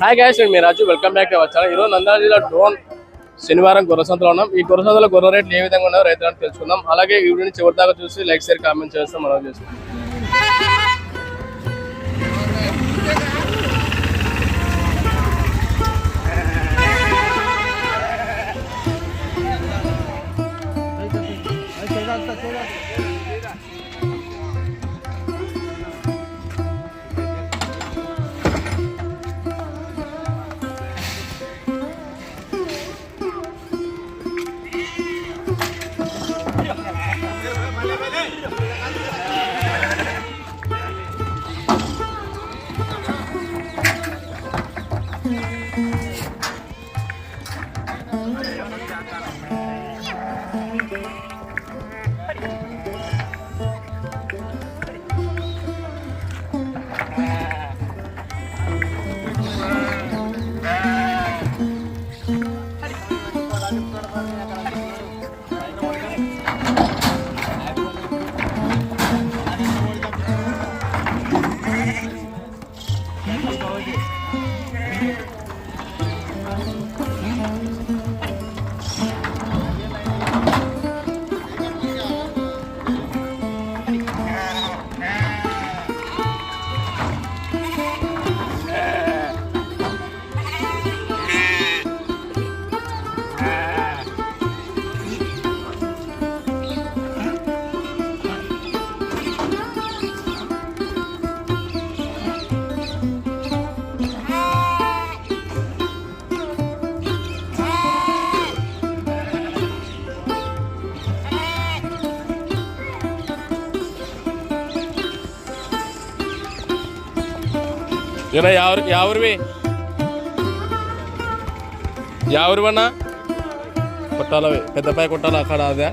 Hi guys నేను మీ రాజు. Welcome back వచ్చాను ఈరోజు నంద్యాల జిల్లా డ్రోన్ శనివారం గొర్రెసంతలో ఉన్నాం. ఈ గొర్రెసంతలో గొర్రె రేట్లు ఏ విధంగా ఉన్నాయో రైతులను తెలుసుకుందాం. అలాగే ఈ వీడియోని చివరి దాకా చూసి లైక్ షేర్ కామెంట్ చేస్తాం మనం చేస్తాం? ఈయన ఎవరు ఎవరివి? ఎవరివన్నా కొట్టాలవి పెద్దపాయ కొట్టాలి అక్కడ అదే?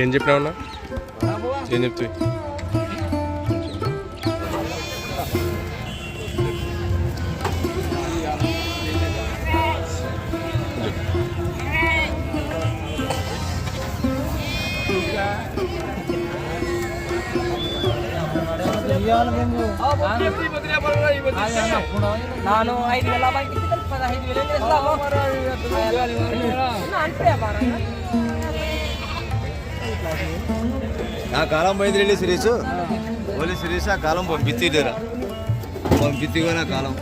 ఏం చెప్పినావన్నా ఏం చెప్తావి? ನಾನು ಐದು ವೇಲ ಬಾಕಿ ಪದಹೈದು ವೇಲೆ అంటే ఆ కాలం పోయింది రెడ్డి సిరీస్ ఓన్లీ సిరీస్ ఆ కాలం పంపించిరా పంపించి ఆ కాలం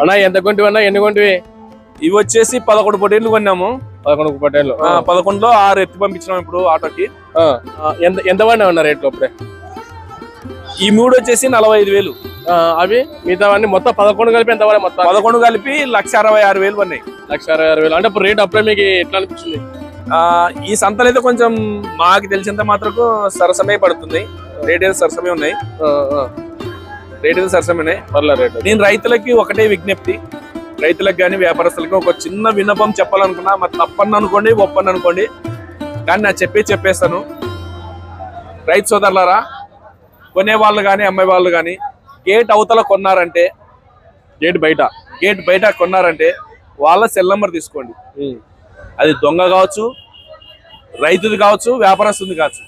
అన్నా ఎంత కొంటివి అన్నా? ఎన్ని కొంటివి? ఇవి వచ్చేసి పదకొండు పొటేళ్ళు కొన్నాము. పదకొండు పట్టేళ్ళు ఆ, పదకొండులో ఆరు ఎత్తి పంపించినాం ఇప్పుడు ఆటోకి. ఎంత ఎంత పడినా ఉన్నా రేట్లు అప్పుడే? ఈ మూడు వచ్చేసి నలభై ఐదు వేలు. అవి? మిగతా అన్ని మొత్తం పదకొండు కలిపి ఎంత పడే మొత్తం పదకొండు కలిపి లక్ష అరవై ఆరు వేలు పడినాయి. లక్ష అరవై ఆరు వేలు. అంటే ఇప్పుడు రేట్ అప్పుడే మీకు ఎట్లా అనిపించింది? ఆ, ఈ సంతలు అయితే కొంచెం మాకు తెలిసినంత మాత్రకు సరసమే పడుతుంది. రేట్ అయితే సరసమే ఉన్నాయి. రేట్ అయితే సరసమే ఉన్నాయి పర్లే రేట్ నేను రైతులకి ఒకటే విజ్ఞప్తి. రైతులకు కానీ వ్యాపారస్తులకి ఒక చిన్న విన్నపం చెప్పాలనుకున్నా మరి తప్పని అనుకోండి ఒప్పని అనుకోండి కానీ నా చెప్పి చెప్పేస్తాను. రైతు సోదరులారా కొనే వాళ్ళు కానీ అమ్మే వాళ్ళు కానీ గేట్ అవతల కొన్నారంటే గేట్ బయట. గేట్ బయట కొన్నారంటే వాళ్ళ సెల్ నెంబర్ తీసుకోండి. అది దొంగ కావచ్చు రైతుది కావచ్చు వ్యాపారస్తుంది కావచ్చు.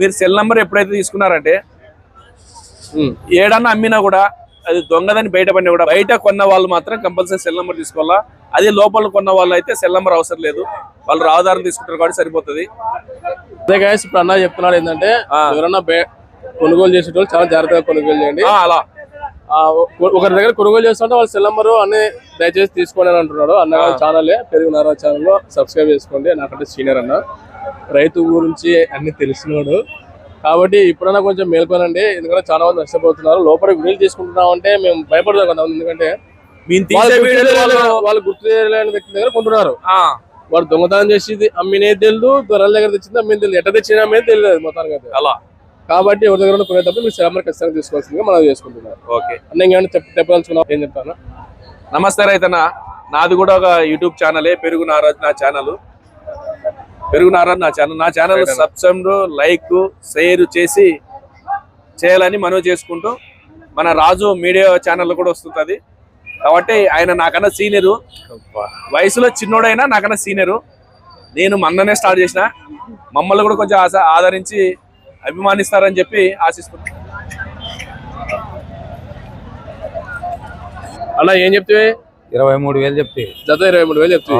మీరు సెల్ నెంబర్ ఎప్పుడైతే తీసుకున్నారంటే ఏడన్నా అమ్మినా కూడా అది దొంగదని బయటపడినా కూడా బయట కొన్న వాళ్ళు మాత్రం కంపల్సరీ సెల్ నెంబర్ తీసుకోవాలా? అదే లోపల కొన్న వాళ్ళు అయితే సెల్ నెంబర్ అవసరం లేదు. వాళ్ళు రావదారం తీసుకుంటారు కాబట్టి సరిపోతుంది. అదే గాయస్ ఇప్పుడు అన్న చెప్తున్నాడు ఏంటంటే. ఎవరన్నా కొనుగోలు చేసేటోళ్ళు చాలా జాగ్రత్తగా కొనుగోలు చేయండి. అలా. ఒకరి దగ్గర కొనుగోలు చేస్తుంటే వాళ్ళ సెల్ నెంబర్ అన్ని దయచేసి తీసుకోండి అని అంటున్నాడు. అన్న ఛానల్ పెరుగునారా ఛానల్లో సబ్స్క్రైబ్ చేసుకోండి. నాకంటే సీనియర్ అన్న. రైతు గురించి అన్ని తెలిసినాడు. కాబట్టి ఇప్పుడైనా కొంచెం మేల్కొనండి. ఎందుకంటే చాలా మంది నష్టపోతున్నారు. లోపల వీలు తీసుకుంటున్నాం అంటే మేము భయపడతాం కొంతమంది. ఎందుకంటే వాళ్ళు గుర్తు తెలియని వ్యక్తి దగ్గర కొంటున్నారు. ఆ, వాడు దొంగతనం చేసి అమ్మినే తెలియదు దొరల దగ్గర తెచ్చింది అమ్మిన తెలియదు ఎట్ట తెచ్చిన అమ్మినే తెలియదు మొత్తానికి అయితే. అలా. కాబట్టి ఎవరి దగ్గర కొనేటప్పుడు మీరు సెలమర్ ఖచ్చితంగా తీసుకోవాల్సిందిగా మనం చేసుకుంటున్నాం ఓకే. అన్న ఇంకేమైనా చెప్ చెప్పదలుచుకున్నాం ఏం చెప్తాను? నమస్తే రైతన్న. నాది కూడా ఒక యూట్యూబ్ ఛానలే. పెరుగు నారాజ్ నా ఛానల్. పెరుగు నారాజ్ నా ఛానల్ నా ఛానల్ సబ్స్క్రైబ్ లైక్ షేర్ చేసి చేయాలని మనవి చేసుకుంటూ మన రాజు మీడియా ఛానల్ కూడా వస్తుంటది. కాబట్టి ఆయన నాకన్నా సీనియరు. వయసులో చిన్నోడైనా నాకన్నా సీనియరు. నేను మొన్ననే స్టార్ట్ చేసిన. మమ్మల్ని కూడా కొంచెం ఆశ ఆదరించి అభిమానిస్తారని చెప్పి ఆశిస్తున్నాను అన్న ఏం చెప్తే ఇరవై మూడు వేలు చెప్తే. జత ఇరవై మూడు వేలు చెప్తే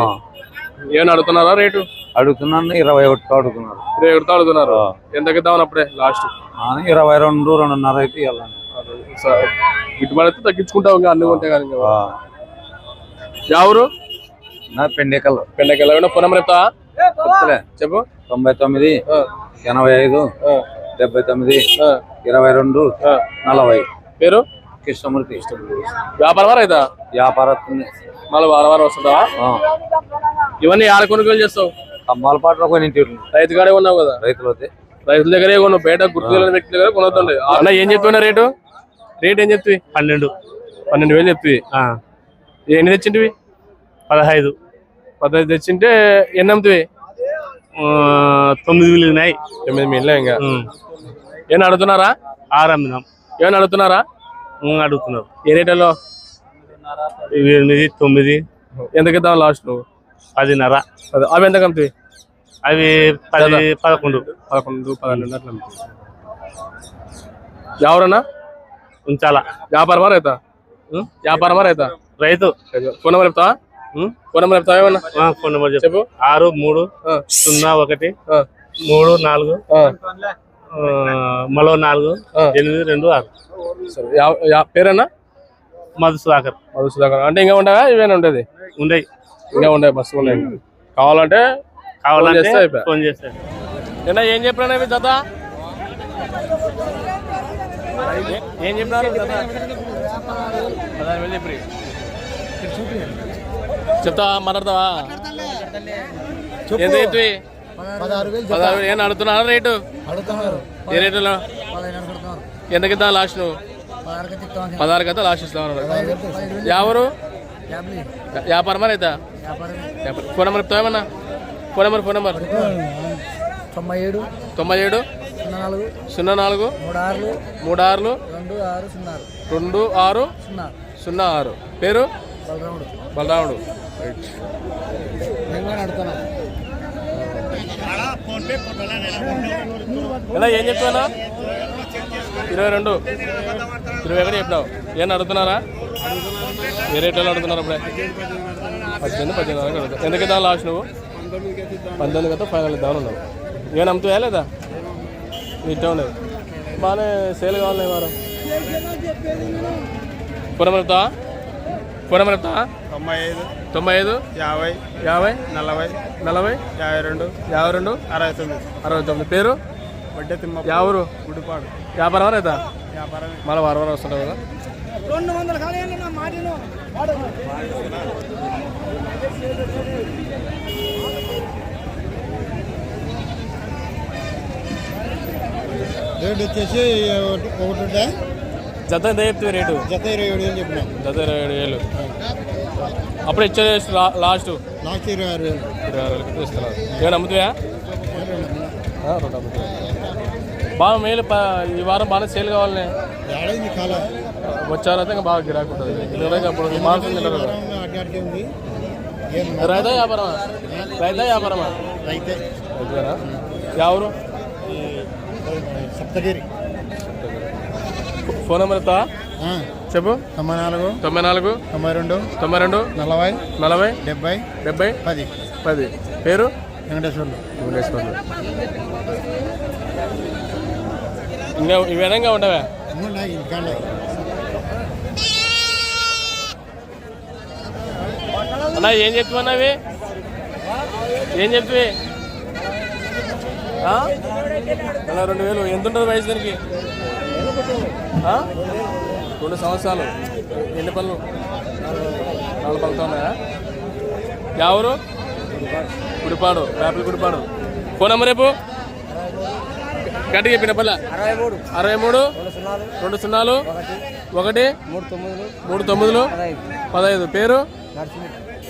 ఏమైనా అడుగుతున్నారా రేటు? అడుగుతున్నాను ఇరవై ఒకటి అడుగుతున్నారు ఇరవై ఒకటితో అడుగుతున్నారు. ఎంతకి ఇద్దామని అప్పుడే లాస్ట్? ఇరవై రెండు రెండున్నర అయితే అయితే తగ్గించుకుంటావు ఇంకా అన్ని ఉంటాయి కానీ ఎవరు నా పెండెకల్. పెండకెళ్ళ phone number చెప్తలే. చెప్పు. తొంభై తొమ్మిది ఎనభై ఐదు డెబ్బై తొమ్మిది ఇరవై రెండు. నలభై. పేరు? కృష్ణమూర్తి. వ్యాపారం రైతా? వ్యాపారస్తుంది మళ్ళీ వారం వారం వస్తుంటావా? ఇవన్నీ ఆడ కొనుగోలు చేస్తావు. కంబాల పాటలో కొన్ని ఇంటి రైతు కాడే ఉన్నావు కదా? రైతులు అయితే రైతుల దగ్గరే కొన్నావు. బయట గుర్తు వ్యక్తుల దగ్గర కొనొద్దండి. అన్న ఏం చెప్తున్నా రేటు? రేట్ ఏం చెప్తుంది పన్నెండు. పన్నెండు వేలు చెప్తుంది ఆ, ఎన్ని తెచ్చింటివి? పదహైదు. పద్దెనిమిది తెచ్చింటే ఎన్ని అమ్ముతుంది ఆ, తొమ్మిది వేలు ఉన్నాయి. తొమ్మిది మిగిలిన ఇంకా. ఏమైనా అడుగుతున్నారా? ఆరు అమ్మినాం. ఏమైనా అడుగుతున్నారా? అడుగుతున్నారు ఏ రేట్లో? ఎనిమిది తొమ్మిది. ఎంతకి ఇద్దాం లాస్ట్ నువ్వు? పదిన్నర అవి ఎంత అమ్ముతాయి అవి పది పదకొండు. పదకొండు అట్లా అమ్ముతాయి ఎవరన్నా? ఉంచాలా. వ్యాపారమా రైతా? వ్యాపారమా రైతా? రైతు. ఫోన్ నెంబర్ చెప్తావా? ఫోన్ నెంబర్ చెప్తావా ఏమన్నా? ఫోన్ నెంబర్ చెప్పు. ఆరు మూడు సున్నా ఒకటి మూడు నాలుగు మరో నాలుగు. ఎనిమిది రెండు ఆరు. సరే. యా- యా- పేరేనా మధుసుధాకర్ మధుసుధాకర్ అంటే ఇంకా ఉండవా ఇవేనా ఉండేది? ఉండయి. ఇంకా ఉండే బస్సు ఉన్నాయి. కావాలంటే కావాలంటే. ఫోన్ చేస్తే నిన్న ఏం చెప్పినా జత ఏ- చెప్పినారు జత పదహారు వేలు చెప్పి చెప్తా మాట్లాడతావా? ఎంత చెప్పి పదహారు వేలు ఏం అడుగుతున్నారా రేటు? ఏ రేటులో? ఎంతకి ఇద్దాం లాస్ట్ నువ్వు? పదహారు కదా. లాస్ట్ ఇస్తామన్నాడు ఎవరు? వ్యాపారమా రైతా. ఫోన్ నెంబర్ చెప్తావా ఏమన్నా? Phone number phone number. తొంభై ఏడు. తొంభై ఏడు. సున్నా నాలుగు. సున్నా నాలుగు. మూడు ఆరులు. మూడు ఆరులు. రెండు ఆరు సున్నా రెండు ఆరు. సున్నా. సున్నా ఆరు. పేరు? బలరాముడు. బలరాముడు. ఎలా ఏం చెప్తున్నా ఇరవై రెండు. ఇరవై ఒకటి చెప్పినావు. ఏం అడుగుతున్నారా? ఏ రేట్లో అడుగుతున్నారు అప్పుడే? పద్దెనిమిది పద్దెనిమిది వరకు అడుగుతా. ఎందుకు ఇద్దాం లాస్ట్ నువ్వు పంతొమ్మిది కదా ఫైనల్ ఇద్దామని ఉన్నావు ఏమైనా అమ్ముతాయా లేదా? ఇట్లా ఉన్నది బాగానే సేల్ కావాలి వారం. నెంబర్ చెప్తావా? తొంభై ఐదు తొంభై ఐదు యాభై యాభై నలభై నలభై యాభై రెండు యాభై రెండు అరవై తొమ్మిది. అరవై తొమ్మిది. పేరు? వడ్డీ తిమ్మ యావరు? గుడిపాడు. వ్యాపారం రైతా వ్యాపారమే. మళ్ళీ వారం వారం వస్తుంటావు కదా. రేట్ వచ్చేసి ఒకటి ఉంటే? జత ఎంత చెప్తే రేటు? జత ఇరవై ఏడు వేలు చెప్పిన. జత ఇరవై ఏడు వేలు. అప్పుడు ఇచ్చేది లాస్ట్ లాస్ట్? ఇరవై ఆరు వేలు. ఇరవై ఆరు వేలకి ఇస్తున్నారు ఏమైనా అమ్ముతాయా? రెండు బాగా మేలు ఈ వారం బాగా సేల్ కావాలని. ఏడైంది కాల. వచ్చారైతే ఇంకా బాగా గిరాకు ఉంటుంది. ఎందుకంటే అప్పుడు మాంసం తింటారు కదా. అడ్డాడికి ఉంది ఏం రైతా వ్యాపారమా? రైతా. వ్యాపారమా రైతే ఎవరు సప్తగిరి. ఫోన్ నెంబర్ ఇస్తావా ఆ, చెప్పు. తొంభై నాలుగు. తొంభై నాలుగు. తొంభై రెండు. తొంభై రెండు. నలభై. నలభై. డెబ్బై. డెబ్బై. పది. పది. పేరు? వెంకటేశ్వర్లు. భువనేశ్వర్లు ఇంకా ఇవేనా ఇంకా ఉండవా ఉన్నాయి ఇంటికాడ అన్నా ఏం చెప్తున్నా అవి? ఏం చెప్తువి ఆ? అలా రెండు వేలు. ఎంత ఉంటుంది వయసు దానికి? రెండు సంవత్సరాలు. ఎన్ని పనులు నాలుగు పనులతో ఉన్నాయా ఎవరు Gudipadu. Paper Gudipadu. Phone number రేపు గట్టిగా చెప్పిన పల్ల అరవై మూడు. అరవై మూడు. రెండు సున్నాలు. ఒకటి. మూడు తొమ్మిదిలు. మూడు తొమ్మిదిలు. పదహైదు. పదహైదు. పేరు?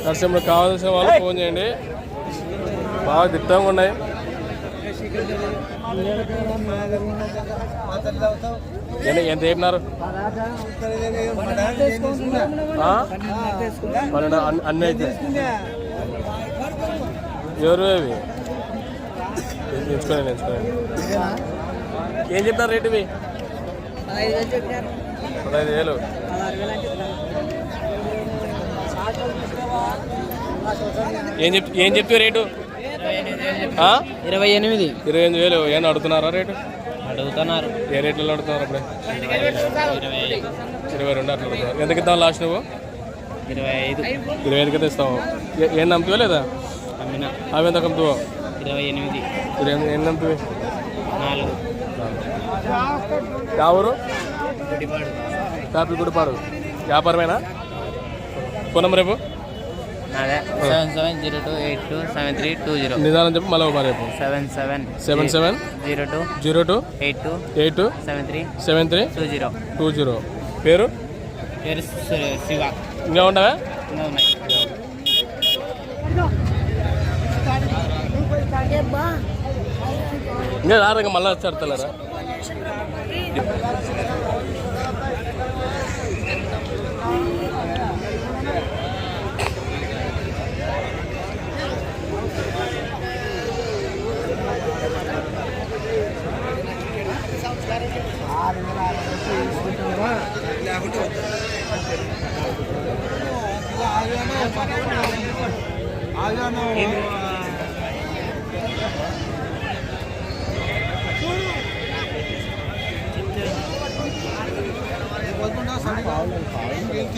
నరసింహుడు కావాల్సిన వాళ్ళు ఫోన్ చేయండి. బాగా దిట్టంగా ఉన్నాయి. ఎంత- చెప్పినారు? పన్నెండు అన్ని- అయితే. ఎవరు అవి ఎంచుకోండి ఎంచుకోండి. ఏం చెప్తారు రేటు ఇవి? పదహైదు వేలు అని చెప్తాను ఏం చెప్ ఏం చెప్తే రేటు? ఇరవై ఎనిమిది. ఇరవై ఎనిమిది వేలు. ఏమన్నా అడుగుతున్నారా రేటు? అడుగుతున్నారు. ఏ రేట్లలో అడుగుతున్నారు అప్పుడే? ఇరవై రెండు అట్లా అడుగుతున్నారు. ఎందుకు ఇద్దాం లాస్ట్ నువ్వు? ఇరవై ఐదు. ఇరవై ఐదుకి ఇస్తావు. ఏ- ఏం నమ్ముతావా లేదా? అవి ఎంత కమ్ముతావో ఇరవై ఎనిమిది. ఇరవై ఎనిమిది ఏం నమ్ముతావి? నాలుగు. కావరు కాపీ గుడిపాడు. వ్యాపారమేనా? నెంబర్ రేపు? Seven seven zero two eight two seven three two zero. నిదానం చెప్పి మళ్ళీ ఒకసారి seven seven seven seven zero two zero two eight two eight two seven three seven three two zero. Two zero. పేరు? పేరు శివ. ఇంకా ఉండవా ఇంకా ఉన్నాయి. ఇంకా రారు మళ్ళీ వచ్చాడుతున్నారా ఆరు వేల. ఆరు వందలు తీసుకుంటున్నావా లేకుంటే ఆగాను వద్దున్నా సరే ఆరు వేలు